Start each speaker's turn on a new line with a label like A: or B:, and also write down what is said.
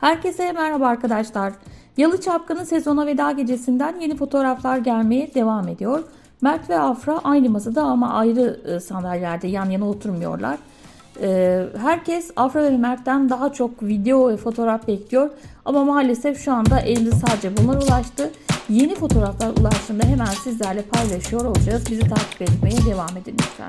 A: Herkese merhaba arkadaşlar. Yalı Çapkın'ın sezona veda gecesinden yeni fotoğraflar gelmeye devam ediyor. Mert ve Afra aynı masada ama ayrı e, sandalyelerde yan yana oturmuyorlar. E, herkes Afra ve Mert'ten daha çok video ve fotoğraf bekliyor. Ama maalesef şu anda elinde sadece bunlar ulaştı. Yeni fotoğraflar ulaştığında hemen sizlerle paylaşıyor olacağız. Bizi takip etmeye devam edin lütfen.